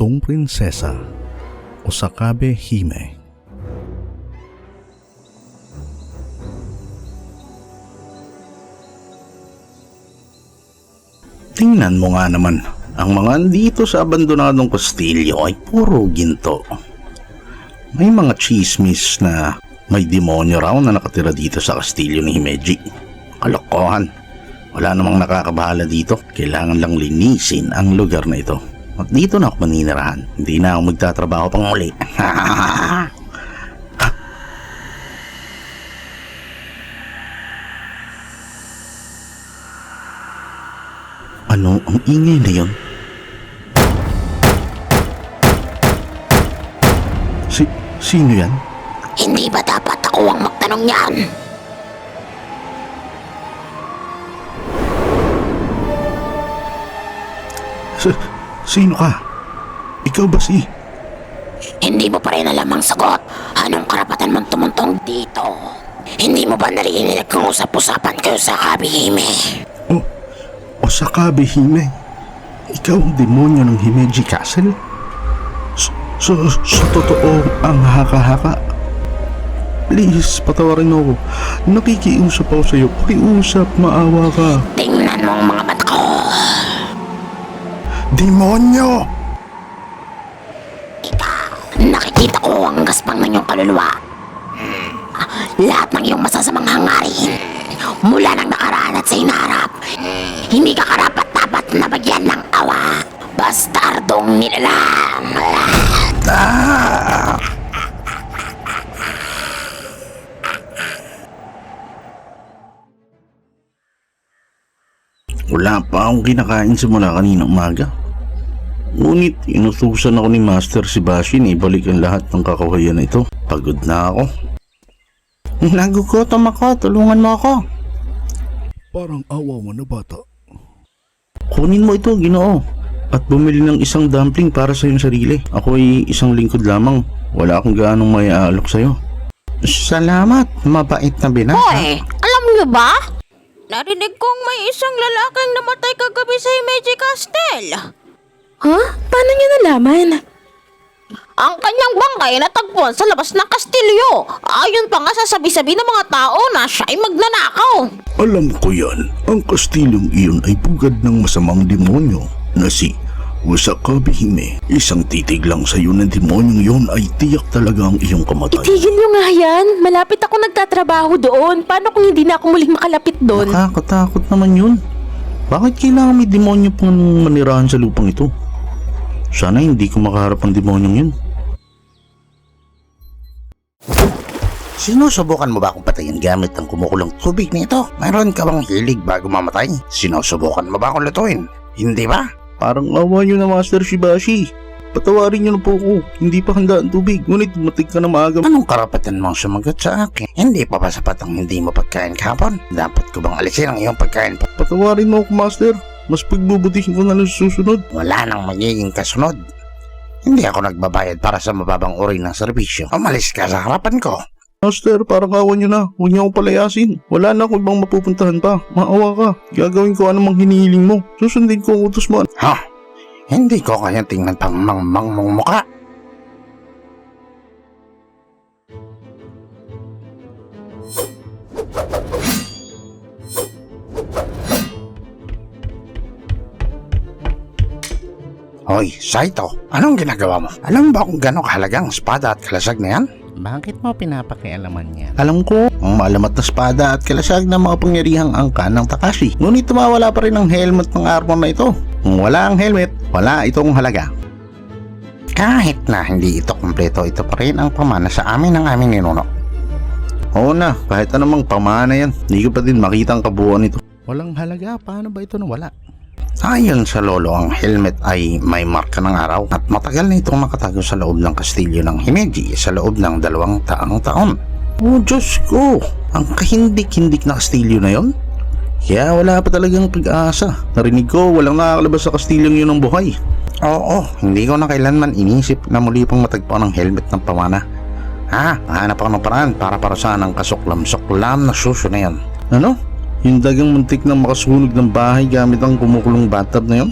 Multong Prinsesa o Sakabe Hime. Tingnan mo nga naman, ang mga dito sa abandonadong kastilyo ay puro ginto. May mga chismis na may demonyo raw na nakatira dito sa kastilyo ni Himeji. Kalokohan. Wala namang nakakabahala dito. Kailangan lang linisin ang lugar na ito. At dito na ako maninirahan. Hindi na ako magtatrabaho pang muli. ano ang ingay na yon? Si, sino yan? Hindi ba dapat ako ang magtanong yan? Si, sino ka? Ikaw ba si... Hindi mo pa rin alam ang sagot. Anong karapatan mong tumuntong dito? Hindi mo ba narinig kung usap-usapan kayo sa kabihime? O, o Sakabe Hime? Ikaw ang demonyo ng Himeji Castle? So, so, sa totoo ang haka-haka? Please, patawarin mo ako. Nakikiusap ako sa'yo. Pakiusap, maawa ka. Tingnan mo ang mga Demonyo! Nakikita ko ang gaspang ng iyong kaluluwa. Lahat ng iyong masasamang hangarin mula nang nakaraan at sa hinaharap. Hindi ka karapat dapat na bagyan ng awa. Bastardong nilalang. Ah! Wala pa akong kinakain simula kanina umaga. Ngunit inutusan ako ni Master Sebastian ibalik ang lahat ng kakawayan na ito. Pagod na ako. Nagugutom ako, tulungan mo ako. Parang awa mo na bata. Kunin mo ito, ginoo. At bumili ng isang dumpling para sa iyong sarili. Ako ay isang lingkod lamang. Wala akong gaanong may aalok sa'yo. Salamat, mabait na binata. Hoy, alam niyo ba? Narinig kong may isang lalaking namatay kagabi sa Himeji Castle. Ha? Paano niyo nalaman? Ang kanyang bangkay natagpuan sa labas ng kastilyo. Ayon pa nga sa sabi-sabi ng mga tao na siya ay magnanakaw. Alam ko yan, ang kastilyong iyon ay pugad ng masamang demonyo na si Wasakabe Hime. Isang titig lang sa iyo ng demonyong yun ay tiyak talaga ang iyong kamatay. Itigil niyo nga yan. Malapit ako nagtatrabaho doon. Paano kung hindi na ako muling makalapit doon? Nakakatakot naman yun. Bakit kailangan may demonyo pang manirahan sa lupang ito? Sana hindi ko makaharap ang demonyong yun. Sinusubukan mo ba akong patayin gamit ang kumukulong tubig nito? Mayroon ka bang hilig bago mamatay? Sinusubukan mo ba akong lutuin? Hindi ba? Parang awa nyo na Master Shibashi. Patawarin nyo na po ako. Hindi pa handa ang tubig. Ngunit matig ka na maaga. Anong karapatan mong sumagot sa akin? Hindi pa ba sapat ang hindi mo pagkain kahapon? Dapat ko bang alisin ang iyong pagkain? Patawarin mo ako Master. Mas pagbubutihin ko na lang susunod. Wala nang magiging kasunod. Hindi ako nagbabayad para sa mababang uri ng serbisyo. Umalis ka sa harapan ko. Master, parang awa nyo na. Huwag niyo akong palayasin. Wala na akong ibang mapupuntahan pa. Maawa ka. Gagawin ko anumang hinihiling mo. Susundin ko ang utos mo. Ha? Hindi ko kaya tingnan pang mangmang mong muka. Hoy, Saito, anong ginagawa mo? Alam mo ba kung gano'ng kahalaga ang espada at kalasag na yan? Bakit mo pinapakialaman yan? Alam ko, ang maalamat na espada at kalasag ng mga pangyarihang angka ng Takashi. Ngunit tumawala pa rin ang helmet ng armor na ito. Kung wala ang helmet, wala itong halaga. Kahit na hindi ito kompleto, ito pa rin ang pamana sa amin ng aming ninuno. Oo na, kahit anumang pamana yan, hindi ko pa din makita ang kabuuan nito. Walang halaga, paano ba ito nawala? Ayon sa lolo, ang helmet ay may marka ng araw at matagal na itong nakatago sa loob ng kastilyo ng Himeji sa loob ng dalawang taang taon. Oh, Diyos ko! Ang kahindik-hindik na kastilyo na yon? Kaya wala pa talagang pag-asa. Narinig ko, walang nakakalabas sa kastilyong yun ng buhay. Oo, hindi ko na kailanman inisip na muli pang matagpuan ang helmet ng pamana. Ha, hanap ako ng paraan para parusahan ang kasuklam-suklam na suso na yan. Ano? Yung dagang muntik na makasunog ng bahay gamit ang kumukulong bathtub na yun?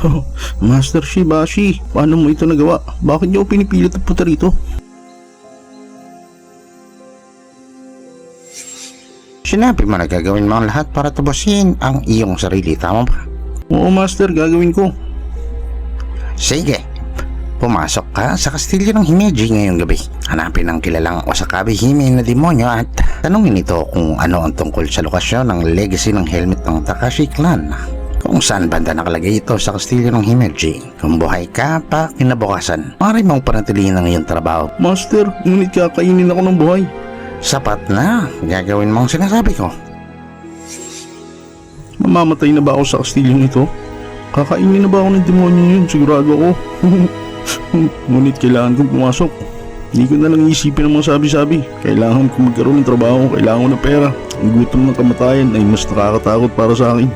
Master Shibashi, paano mo ito nagawa? Bakit niyo pinipilit ang puta rito? Sinabi mo na gagawin mo ang lahat para tubusin ang iyong sarili, tama ba? Oo, Master, gagawin ko. Sige, pumasok ka sa kastilyo ng Himeji ngayong gabi. Hanapin ang kilalang Osakabe Hime na demonyo at tanungin ito kung ano ang tungkol sa lokasyon ng legacy ng helmet ng Takashi clan. Kung saan banda nakalagay ito sa kastilyo ng Himeji. Kung buhay ka pa kinabukasan, maaari mong panatilihin ang iyong trabaho. Master, ngunit kakainin ako ng buhay. Sapat na, gagawin mo ang sinasabi ko. Mamamatay na ba ako sa kastilyong ito? Kakainin na ba ako ng demonyo yun? Sigurado ako. Ngunit kailangan kong pumasok. Hindi ko na lang isipin ang mga sabi-sabi. Kailangan ko magkaroon ng trabaho, kailangan ko ng pera. Ang gutom ng kamatayan ay mas nakakatakot para sa akin.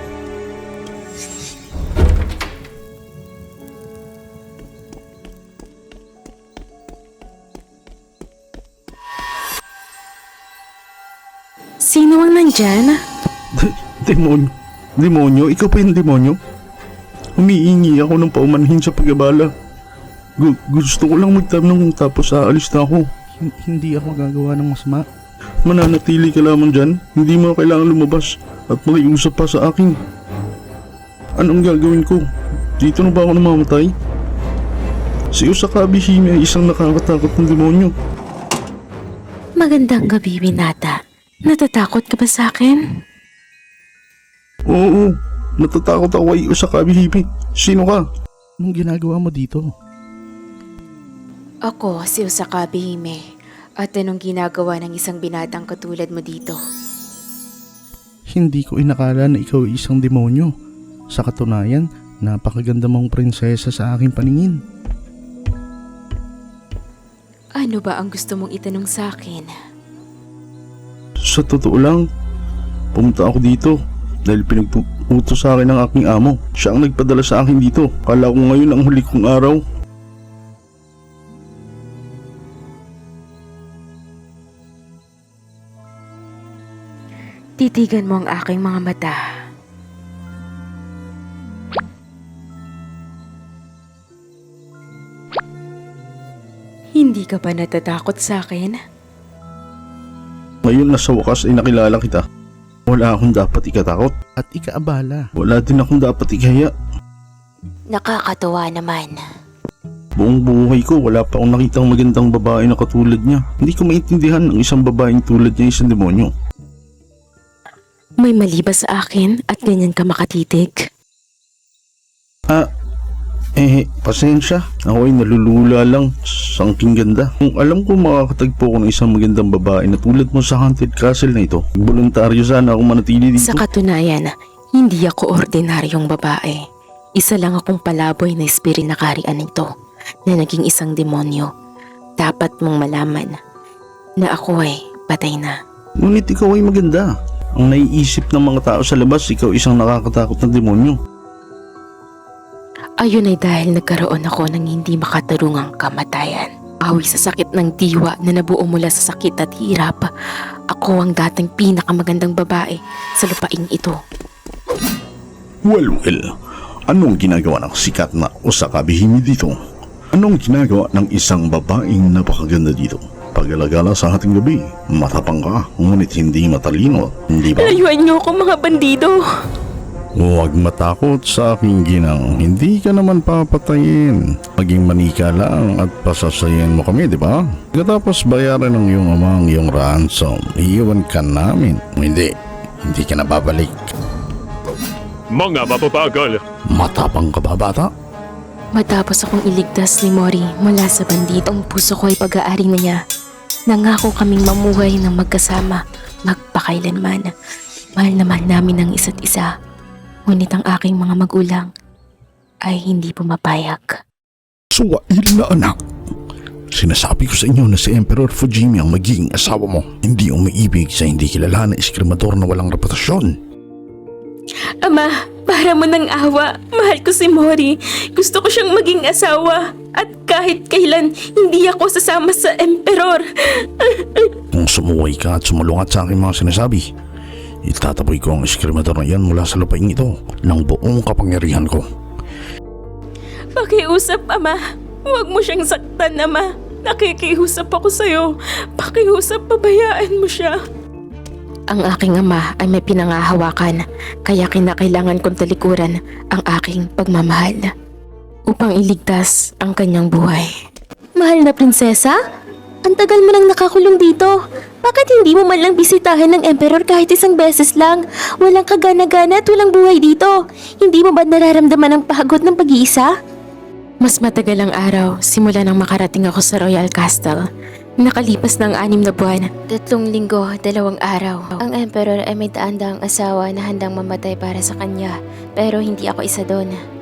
Sino ang nandyan? Demonyo? Demonyo? Ikaw pa yung demonyo? Humiingi ako ng paumanhin sa pag-abala. Gu- gusto ko lang magtanong tapos aalis na ako. Hin- hindi ako gagawa ng masama. Mananatili ka lamang dyan. Hindi mo kailangan lumabas at makiusap pa sa akin. Anong gagawin ko? Dito na ba ako namamatay? Si Usakabe Hime ay isang nakakatakot ng demonyo. Magandang gabi, Winata. Natatakot ka ba sa akin? Oo, natatakot ako kay Usakabe Hime. Sino ka? Anong ginagawa mo dito? Ako si Usakabe Hime. At anong ginagawa ng isang binatang katulad mo dito? Hindi ko inakala na ikaw ay isang demonyo. Sa katunayan, napakaganda mong prinsesa sa aking paningin. Ano ba ang gusto mong itanong sa akin? Sa totoo lang, pumunta ako dito dahil pinagputo sa akin ng aking amo. Siya ang nagpadala sa akin dito. Kala ko ngayon ang huli kong araw. Titigan mo ang aking mga mata. Hindi ka ba natatakot sa akin? Ngayon na sa wakas ay nakilala kita. Wala akong dapat ikatakot. At ikaabala. Wala din akong dapat ikaya. Nakakatuwa naman. Buong buhay ko, wala pa akong nakitang magandang babae na katulad niya. Hindi ko maintindihan ang isang babaeng tulad niya isang demonyo. May mali ba sa akin at ganyan ka makatitig? Ah, eh, pasensya. Ako ay nalulula lang sa angking ganda. Kung alam ko makakatagpo ko ng isang magandang babae na tulad mo sa haunted castle na ito, voluntaryo sana ako manatili dito. Sa katunayan, hindi ako ordinaryong babae. Isa lang akong palaboy na espiri na karian nito na naging isang demonyo. Dapat mong malaman na ako ay patay na. Ngunit ikaw ay maganda. Ang naiisip ng mga tao sa labas, ikaw isang nakakatakot na demonyo. Ayun ay dahil nagkaroon ako ng hindi makatarungang kamatayan. Awi sa sakit ng diwa na nabuo mula sa sakit at hirap. Ako ang dating pinakamagandang babae sa lupaing ito. Well, well. Anong ginagawa ng sikat na Hime dito? Anong ginagawa ng isang babaeng napakaganda dito? Pag-alagala sa ating gabi, matapang ka, ngunit hindi matalino, hindi ba? Layuan niyo ako mga bandido! Huwag matakot sa aking ginang, hindi ka naman papatayin. Maging manika lang at pasasayin mo kami, di ba? Pagkatapos bayaran ng iyong ama ang iyong ransom, iiwan ka namin. Hindi, hindi ka na babalik. Mga mapapagal! Matapang ka ba, bata? Matapos akong iligtas ni Mori mula sa bandido, ang puso ko ay pag-aari na niya. Nangako kaming mamuhay ng magkasama, magpakailanman. Mahal na mahal namin ang isa't isa. Ngunit ang aking mga magulang ay hindi pumapayag. Suwail na anak. Sinasabi ko sa inyo na si Emperor Fujimi ang magiging asawa mo. Hindi umiibig sa hindi kilala na eskrimador na walang reputasyon. Ama, para mo ng awa. Mahal ko si Mori. Gusto ko siyang maging asawa. At kahit kailan, hindi ako sasama sa emperor. Kung sumuway ka at sumulungat sa aking mga sinasabi, itataboy ko ang eskrimador na yan mula sa lupain ito ng buong kapangyarihan ko. Pakiusap, Ama. Huwag mo siyang saktan, Ama. Nakikiusap ako sa'yo. Pakiusap, pabayaan mo siya. Ang aking ama ay may pinangahawakan, kaya kinakailangan kong talikuran ang aking pagmamahal upang iligtas ang kanyang buhay. Mahal na prinsesa? Ang tagal mo nang nakakulong dito. Bakit hindi mo man lang bisitahin ng emperor kahit isang beses lang? Walang kagana-gana at walang buhay dito. Hindi mo ba nararamdaman ang pagod ng pag-iisa? Mas matagal ang araw simula nang makarating ako sa Royal Castle. Nakalipas ng anim na buwan, Tatlong linggo, dalawang araw. Ang emperor ay may daang asawa na handang mamatay para sa kanya, pero hindi ako isa doon.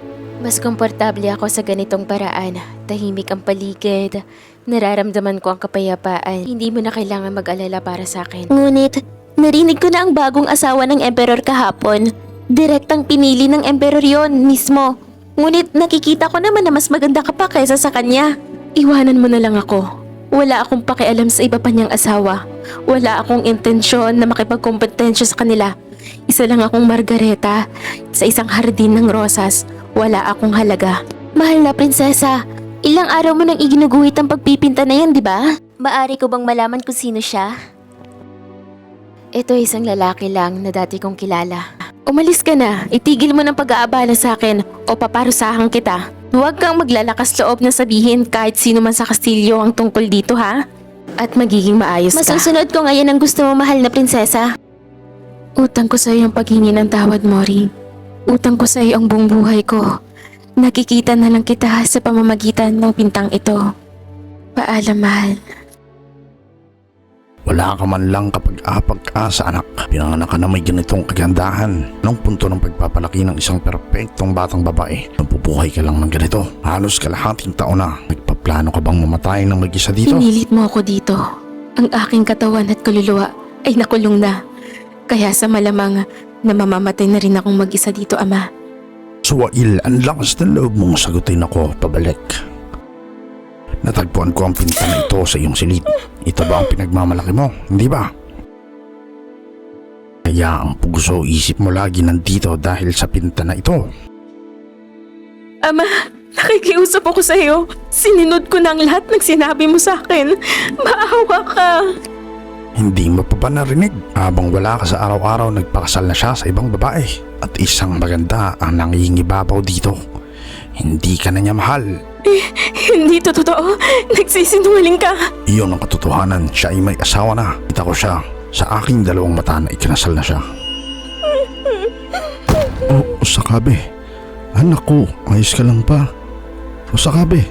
Mas komportable ako sa ganitong paraan. Tahimik ang paligid. Nararamdaman ko ang kapayapaan. Hindi mo na kailangan mag-alala para sa akin. Ngunit, narinig ko na ang bagong asawa ng emperor kahapon. Direktang pinili ng emperor yon mismo. Ngunit nakikita ko naman na mas maganda ka pa kaysa sa kanya. iwanan mo na lang ako. Wala akong pakialam sa iba pa niyang asawa. Wala akong intensyon na makipagkompetensya sa kanila. Isa lang akong Margareta sa isang hardin ng rosas. Wala akong halaga. Mahal na prinsesa, ilang araw mo nang iginuguhit ang pagpipinta na yan, di ba? Maari ko bang malaman kung sino siya? Ito ay isang lalaki lang na dati kong kilala. Umalis ka na. Itigil mo ng pag-aabala sa akin o paparusahan kita. Huwag kang maglalakas loob na sabihin kahit sino man sa kastilyo ang tungkol dito ha. At magiging maayos ka. Masusunod ko ngayon ang gusto mo, mahal na prinsesa. Utang ko sa iyo ang paghingi ng tawad, Mori. Utang ko sa iyo ang buong buhay ko. Nakikita na lang kita sa pamamagitan ng pintang ito. Paalam, mahal. Wala ka man lang kapag apag-asa anak. Pinanganak ka na may ganitong kagandahan. Nung punto ng pagpapalaki ng isang perpektong batang babae, nabubuhay ka lang ng ganito. Halos kalahating taon na. Nagpaplano ka bang mamatay ng mag-isa dito? Pinilit mo ako dito. Ang aking katawan at kaluluwa ay nakulong na. Kaya sa malamang na mamamatay na rin akong mag-isa dito, Ama. Suwail, ang lakas ng loob mong sagutin ako pabalik. Natagpuan ko ang pinta na ito sa iyong silid. Ito ba ang pinagmamalaki mo? Hindi ba? Kaya ang puso isip mo lagi nandito dahil sa pinta na ito. Ama, nakikiusap ako sa iyo. Sininod ko na ang lahat ng sinabi mo sa akin. Maawa ka. Hindi mo pa ba narinig? Habang wala ka sa araw-araw nagpakasal na siya sa ibang babae. At isang maganda ang nangingibabaw dito. Hindi ka na niya mahal. Hindi to totoo. Nagsisinungaling ka. Iyon ang katotohanan. Siya ay may asawa na. Kita ko siya. Sa aking dalawang mata na ikinasal na siya. O, Sakabe. Anak ko, ayos ka lang pa. O Sakabe.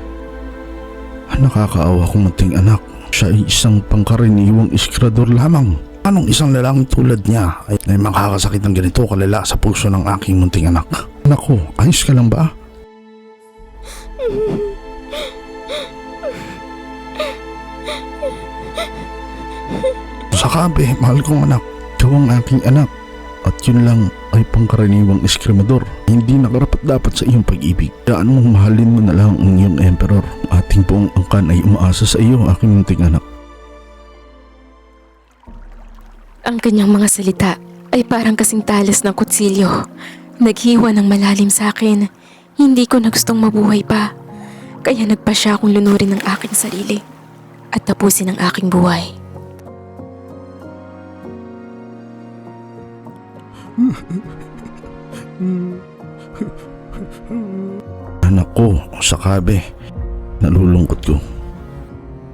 Ah, Nakakaawa kong munting anak. Siya ay isang pangkaraniwang iskrador lamang. Anong isang lalaking tulad niya ay, ay makakasakit ng ganito kalala sa puso ng aking munting anak? Anak ko, ayos ka lang ba? Sakabe, mahal kong anak. Ikaw ang aking anak. At yun lang ay pangkaraniwang eskrimador. Hindi nakarapat dapat sa iyong pag-ibig. Daan mong mahalin mo na lang ang iyong emperor. Ating buong angkan ay umaasa sa iyo, aking munting anak. Ang kanyang mga salita ay parang kasing talas ng kutsilyo. Naghiwa ng malalim sa akin. Hindi ko na gustong mabuhay pa. Kaya nagpa siya akong lunurin ng aking sarili at tapusin ang aking buhay. Anak ko, Sakabe. Nalulungkot ko.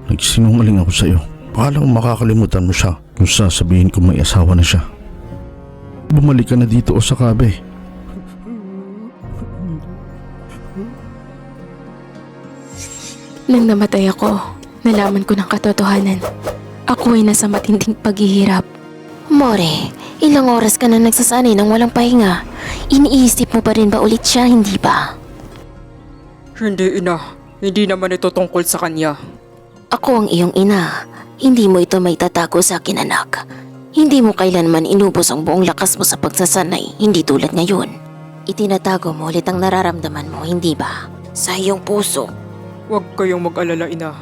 Nagsinungaling ako sa iyo. Paano kung makakalimutan mo siya? Kung sasabihin ko may asawa na siya. Bumalik ka na dito o Sakabe. Nang namatay ako, nalaman ko ng katotohanan. Ako ay nasa matinding paghihirap. More, ilang oras ka na nagsasanay ng walang pahinga. Iniisip mo pa rin ba ulit siya, hindi ba? Hindi ina, hindi naman ito tungkol sa kanya. Ako ang iyong ina. Hindi mo ito may tatago sa akin, anak. Hindi mo kailanman inubos ang buong lakas mo sa pagsasanay, hindi tulad ngayon. Itinatago mo ulit ang nararamdaman mo, hindi ba? Sa iyong puso. Huwag kayong mag-alala ina.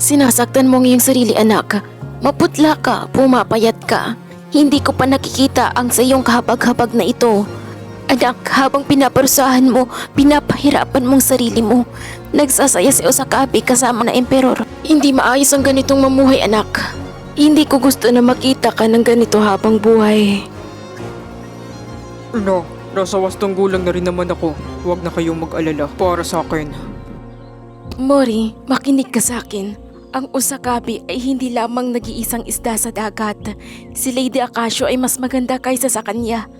Sinasaktan mo ang iyong sarili, anak. Maputla ka, pumapayat ka. Hindi ko pa nakikita ang sa iyong kahabag-habag na ito. Anak, habang pinaparusahan mo, pinapahirapan mong sarili mo. Nagsasaya si Osakabe kasama na emperor. Hindi maayos ang ganitong mamuhay, anak. Hindi ko gusto na makita ka ng ganito habang buhay. Ina, nasa wastong gulang na rin naman ako. Huwag na kayong mag-alala para sa akin. Mori, makinig ka sa akin. Ang Usakabi ay hindi lamang nag-iisang isda sa dagat. Si Lady Akasho ay mas maganda kaysa sa kanya.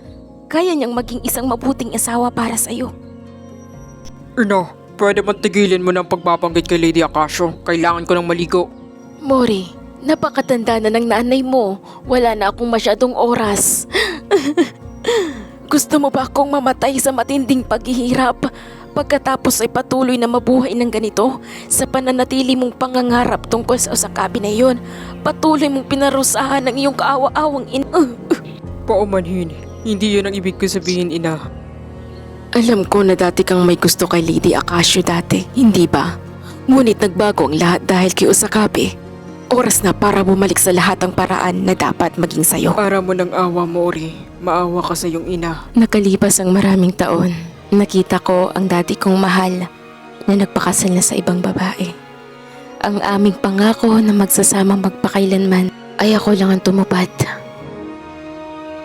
Kaya niyang maging isang mabuting asawa para sa iyo. Ina, pwede bang tigilin mo ng pagbabanggit kay Lady Akasho? Kailangan ko ng maligo. Mori, napakatanda na ng nanay mo. Wala na akong masyadong oras. Gusto mo ba akong mamatay sa matinding paghihirap? Pagkatapos ay patuloy na mabuhay ng ganito sa pananatili mong pangangarap tungkol sa Osakabi na iyon. Patuloy mong pinarusahan ng iyong kaawa-awang in... Paumanhin, hindi yun ang ibig ko sabihin, ina. Alam ko na dati kang may gusto kay Lady Akasho dati, hindi ba? Ngunit nagbago ang lahat dahil kay Usakabe. Oras na para bumalik sa lahat ang paraan na dapat maging sayo. Para mo ng awa, Mori. Maawa ka sa iyong ina. Nakalipas ang maraming taon, nakita ko ang dati kong mahal na nagpakasal na sa ibang babae. Ang aming pangako na magsasama magpakailanman ay ako lang ang tumupad.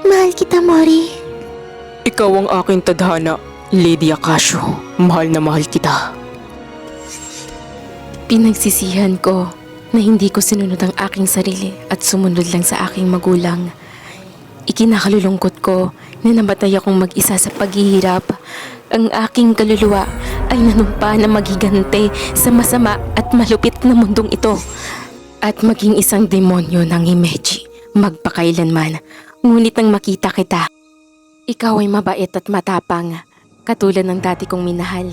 Mahal kita, Mori. Ikaw ang aking tadhana, Lady Akasho. Mahal na mahal kita. Pinagsisihan ko na hindi ko sinunod ang aking sarili at sumunod lang sa aking magulang. Ikinakalulungkot ko na namatay akong mag-isa sa paghihirap. Ang aking kaluluwa ay nanumpa na magigante sa masama at malupit na mundong ito. At maging isang demonyo ng Himeji magpakailanman. Ngunit nang makita kita, ikaw ay mabait at matapang, katulad ng dati kong minahal.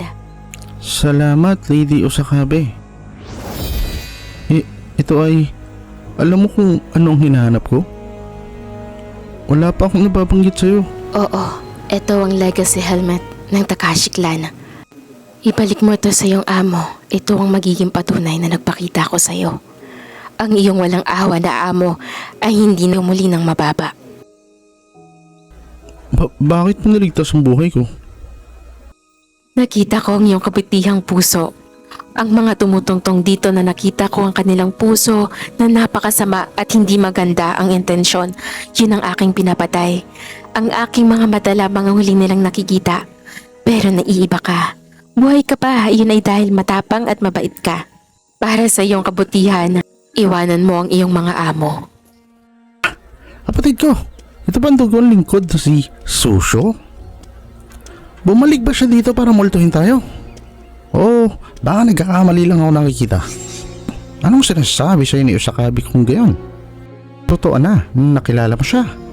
Salamat, Lady Osakabe. I- ito ay... Alam mo kung ano ang hinahanap ko? Wala pa akong nababanggit sa'yo. Oo, ito ang legacy helmet ng Takashi clan. Ibalik mo ito sa iyong amo. Ito ang magiging patunay na nagpakita ko sa iyo. Ang iyong walang awa na amo ay hindi na muli ng mababa. Ba- bakit mo naligtas ang buhay ko? Nakita ko ang iyong kabutihang puso. Ang mga tumutungtong dito na nakita ko ang kanilang puso na napakasama at hindi maganda ang intensyon. Yun ang aking pinapatay. Ang aking mga mata lamang ang huli nilang nakikita. Pero naiiba ka. Buhay ka pa, yun ay dahil matapang at mabait ka. Para sa iyong kabutihan, iwanan mo ang iyong mga amo. Kapatid ko, ito ba ang dugong lingkod si Susho? Bumalik ba siya dito para multuhin tayo? Oo, baka nagkakamali lang ako nakikita. Anong sinasabi sa'yo ni Usakabi kung gayon? Totoo na, nakilala mo siya.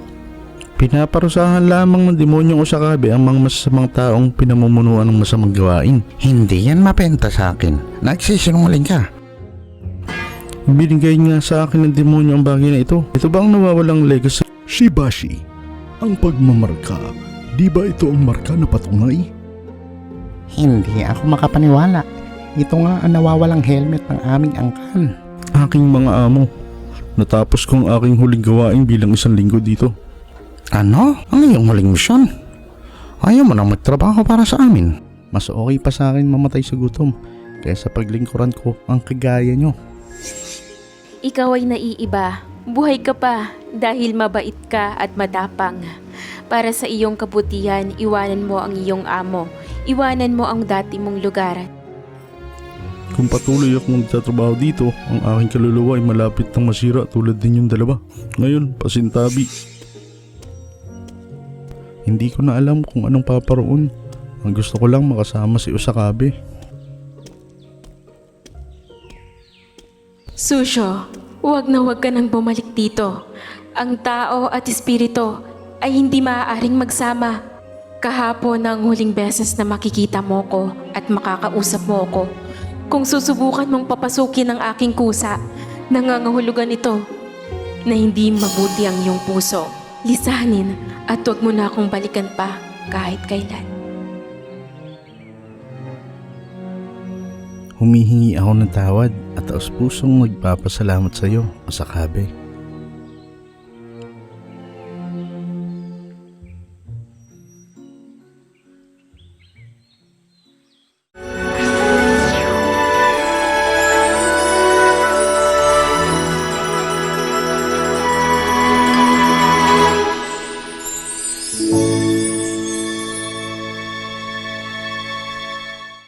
Pinaparusahan lamang ng demonyong Usakabi ang mga masasamang taong pinamumunuan ng masamang gawain. Hindi yan mapenta sa akin. Nagsisinungaling ka. Binigay nga sa akin ng demonyo ang bagay na ito. Ito ba ang nawawalang legacy? Shibashi, ang pagmamarka, di ba ito ang marka na patunay? Hindi ako makapaniwala. Ito nga ang nawawalang helmet ng aming angkan. Aking mga amo. Natapos kong aking huling gawain bilang isang linggo dito. Ano? Ang iyong huling misyon? Ayaw mo nang magtrabaho para sa amin. Mas okay pa sa akin mamatay sa gutom kaysa paglingkuran ko ang kagaya nyo. Ikaw ay naiiba. Buhay ka pa dahil mabait ka at matapang. Para sa iyong kabutihan, iwanan mo ang iyong amo. Iwanan mo ang dati mong lugar. Kung patuloy akong magtatrabaho dito, ang aking kaluluwa ay malapit nang masira tulad din yung dalawa. Ngayon, pasintabi. Hindi ko na alam kung anong paparoon. Ang gusto ko lang makasama si Usakabe. Susho, huwag na huwag ka nang bumalik dito. Ang tao at espiritu ay hindi maaaring magsama. Kahapon ang huling beses na makikita mo ko at makakausap mo ko. Kung susubukan mong papasukin ang aking kusa, nangangahulugan ito na hindi mabuti ang iyong puso. Lisanin at huwag mo na akong balikan pa kahit kailan. Humihingi ako ng tawad at taos pusong nagpapasalamat sa iyo, Usakabe.